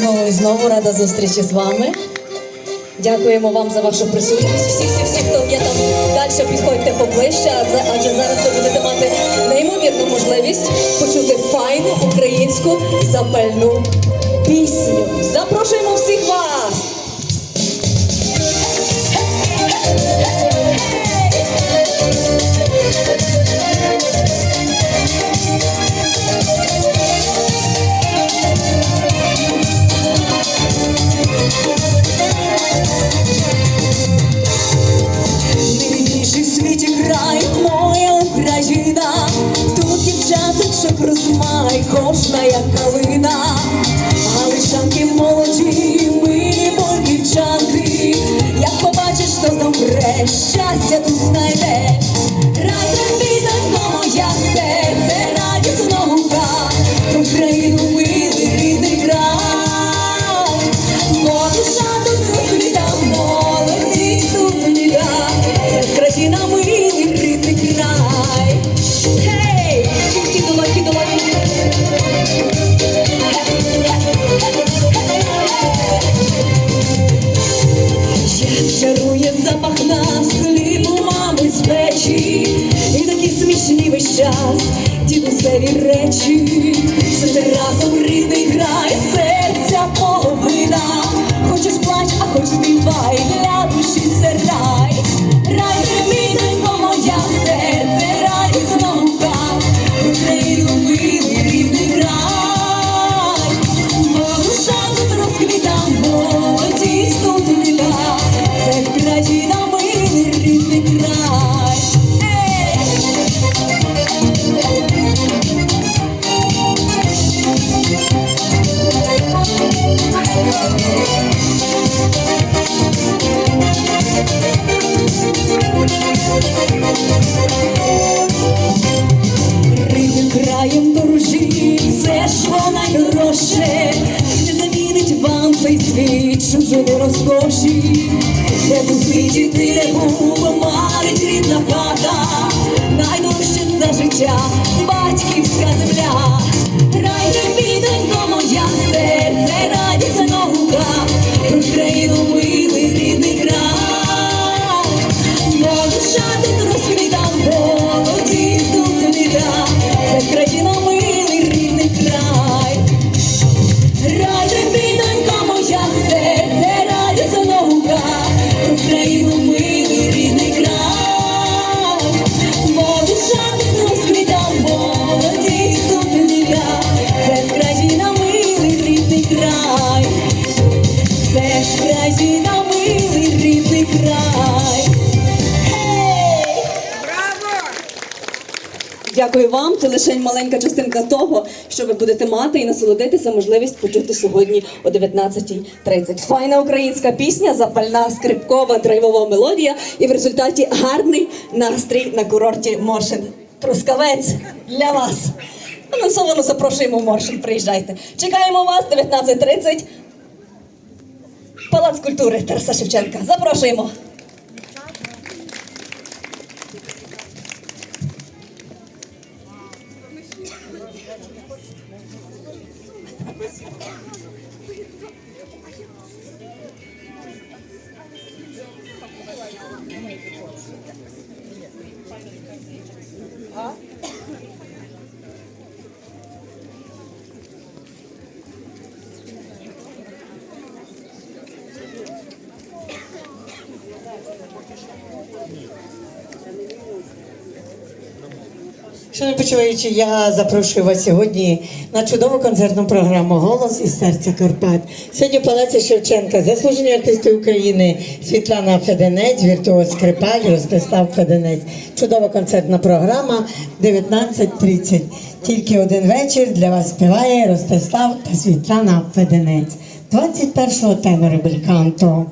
знову і знову рада зустрічі з вами. Дякуємо вам за вашу присутність. Всі, всі, всі, хто є там далі, підходьте поближче, адже, зараз ви будете мати неймовірну можливість почути файну українську запальну пісню. Запрошуємо всіх розмай, як калина, Галичанки молоді, милі мої дівчанки, як побачиш, то добре, щастя час, дідусеві речі, все це разом рідний край, серця половина, хочеш плач, а хоч співай, для душі це рай, рай терміненько моя серце, радісно гука, Україну милий рідний край, бо душа тут розквіта, дорожче, не замінить вам цей світ чужої розкоші, де у світі ти був, марить рідна хата, найдорожче за життя, батьківська земля, Дякую вам. Це лише маленька частинка того, що ви будете мати і насолодитися можливість почути сьогодні о 19.30. Файна українська пісня, запальна скрипкова драйвова мелодія, і в результаті гарний настрій на курорті Моршин. Трускавець для вас. Анонсовано запрошуємо Моршин. Приїжджайте. Чекаємо вас 19.30. Палац культури Тараса Шевченка. Запрошуємо. Шановні почуваючі, я запрошую вас сьогодні на чудову концертну програму Голос із серця Карпат. Сьогодні в Палаці Шевченка заслужені артисти України Світлана Феденець, віртуоз скрипаль, Ростислав Феденець. Чудова концертна програма 19.30. Тільки один вечір для вас співає Ростислав та Світлана Феденець. 21-го тенори бельканто.